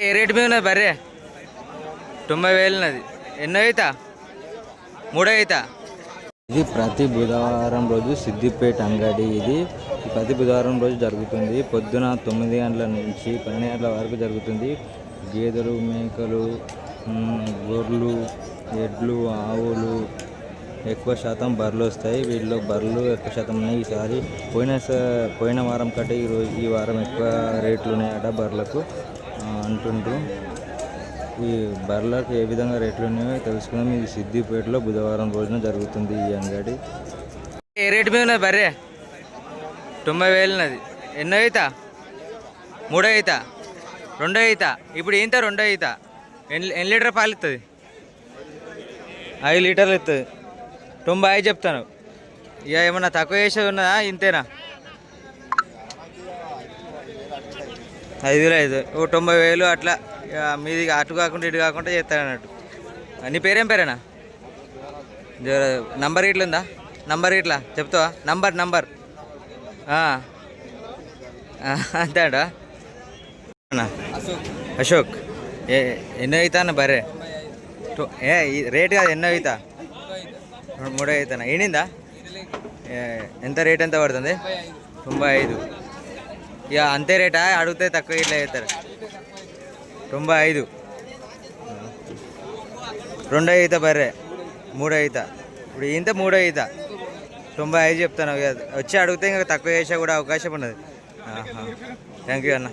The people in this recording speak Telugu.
ఏ రేటు మీద ఉన్నది బర్రె? తొంభై వేలు ఉన్నది. ఎన్నో అవుతా మూడో అవుతా ఇది ప్రతి బుధవారం రోజు సిద్దిపేట అంగడి ఇది. ప్రతి బుధవారం రోజు జరుగుతుంది. పొద్దున తొమ్మిది గంటల నుంచి పన్నెండు గంటల వరకు జరుగుతుంది. గేదెలు మేకలు గొర్రెలు ఎడ్లు ఆవులు ఎక్కువ శాతం బర్రెలు వస్తాయి. వీటిలో బర్రెలు ఎక్కువ శాతం ఉన్నాయి. ఈసారి పోయిన స- పోయిన వారం కంటే ఈరోజు ఈ వారం ఎక్కువ రేట్లు ఉన్నాయట బర్రెలకు. అంటుంటూ ఈ బర్రెలకు ఏ విధంగా రేట్లు ఉన్నాయో తెలుసుకుందాం. ఇది సిద్దిపేటలో బుధవారం రోజున జరుగుతుంది ఈ అంగడి. ఏ రేటు మీద ఉన్నది బర్రె? తొంభై వేలున్నది ఎన్నో అవుతా మూడో అవుతా రెండో అవుతా ఇప్పుడు ఏంత రెండో అవుతా ఎన్ని ఎన్ని లీటర్ పాలు ఇస్తుంది ఐదు లీటర్లు ఇస్తుంది తొంభై ఐదు చెప్తాను. ఇక ఏమన్నా తక్కువ చేసేది ఉన్నదా? ఇంతేనా? ఐదు వేలు ఐదు ఓ తొంభై వేలు అట్లా ఇక మీది అటు కాకుండా ఇటు కాకుండా చేస్తాను అన్నట్టు నీ పేరేం పేరేనా? నంబర్ ఇట్లా ఉందా? నంబర్ ఇట్లా చెప్తావా? Number number. ఆ. అంతేడా అశోక్. ఏ ఎన్నో అవుతా అన్న బరే ఏ రేట్ కాదు ఎన్నో అవుతా మూడో అవుతానా ఏనిందా ఏ, ఎంత రేట్ ఎంత పడుతుంది? తొంభై ఐదు. ఇక అంతే రేటా? అడిగితే తక్కువ ఇట్లా అవుతారు తొంభై ఐదు. రెండో ఈత బర్రె. మూడో ఈత. ఇప్పుడు ఇంత మూడో ఈత. తొంభై ఐదు చెప్తాను ఇక వచ్చి అడిగితే ఇంకా తక్కువ చేసే కూడా అవకాశం ఉన్నది. థ్యాంక్ యూ అన్న.